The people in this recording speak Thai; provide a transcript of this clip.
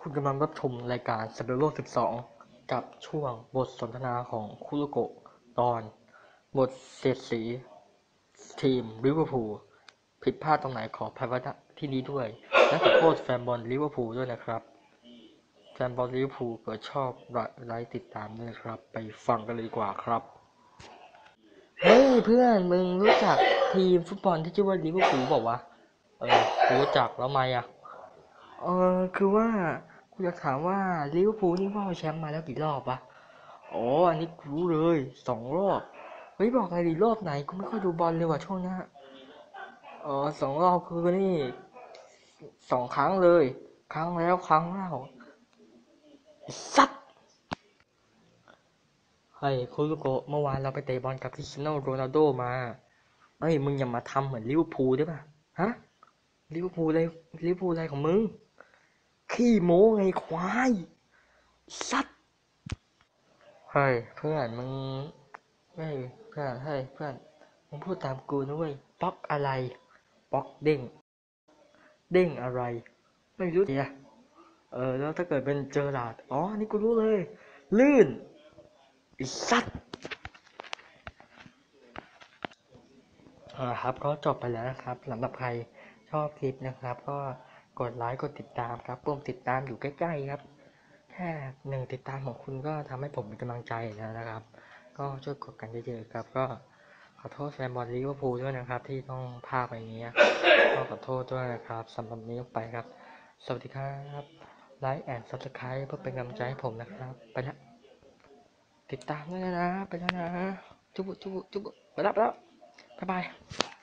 คุณกำลังรับชมรายการสเปโร่12 กับช่วงบทสนทนาของคุโรโกะตอน บทเสียดสี ทีมลิเวอร์พูลผิดพลาดตรงไหนขอพายวัฒที่นี้ด้วย และขอโทษแฟนบอลลิเวอร์พูลด้วยนะครับ แฟนบอลลิเวอร์พูลเกิดชอบไลค์ติดตามด้วยนะครับ ไปฟังกันเลยดีกว่าครับ เฮ้ยเพื่อนมึงรู้จักทีมฟุตบอลที่ชื่อว่าลิเวอร์พูลบอกว่า เออรู้จักแล้วไหมอะ เออคือว่ากูอยากถามว่าลิเวอร์พูลนี่ว่าแชมป์มาแล้วกี่รอบวะอ๋ออันนี้รู้เลยสองรอบเฮ้ยบอกอะไรดีรอบไหนกูไม่ค่อยดูบอลเลยว่ะช่วงนี้เออสองรอบคือนี่สองครั้งเลย ครั้งแล้วครั้งเล่าไอ้สัตว์เฮ้ยคุรุโกเมื่อวานเราไปเตะบอลกับคริสเตียโนโรนัลโดมาเอ้ยมึงอย่ามาทำเหมือนลิเวอร์พูลได้ป่ะฮะ ลิเวอร์พูลอะไรลิเวอร์พูลอะไรของมึง ขี้โม้ไงควายสัตว์เฮ้ยเพื่อนมึงเฮ้ยเพื่อนเฮ้ยเพื่อนมึงพูดตามกูนะเว้ยป๊อกอะไรป๊อกเด้ง เด้งอะไร ไม่รู้เดียเออแล้วถ้าเกิดเป็นเจอราดอ๋อนี่กูรู้เลย ลื่นไอ้สัตว์อ่าครับก็จบไปแล้วนะครับสำหรับใคร อบคลิปนะครับ ก็กดไลค์กดติดตามครับปุ่มติดตามอยู่ใกล้ๆครับ แค่หนึ่งติดตามของคุณก็ทำให้ผมมีกำลังใจแล้วนะครับ ก็ช่วยกดกันเยอะๆครับ ก็ขอโทษแฟนบอลลิเวอร์พูลด้วยนะครับ ที่ต้องพาไปอย่างเงี้ยก็ขอโทษด้วยนะครับสำหรับนี้ไปครับ สวัสดีครับไลค์แอนด์ซับสไครป์เพื่อเป็นกำลังใจให้ผมนะครับ ไปล้วติดตามด้วยนะ ไปแล้วนะ จุบจุบจุบไปแล้วไปแล้วบ๊ายบาย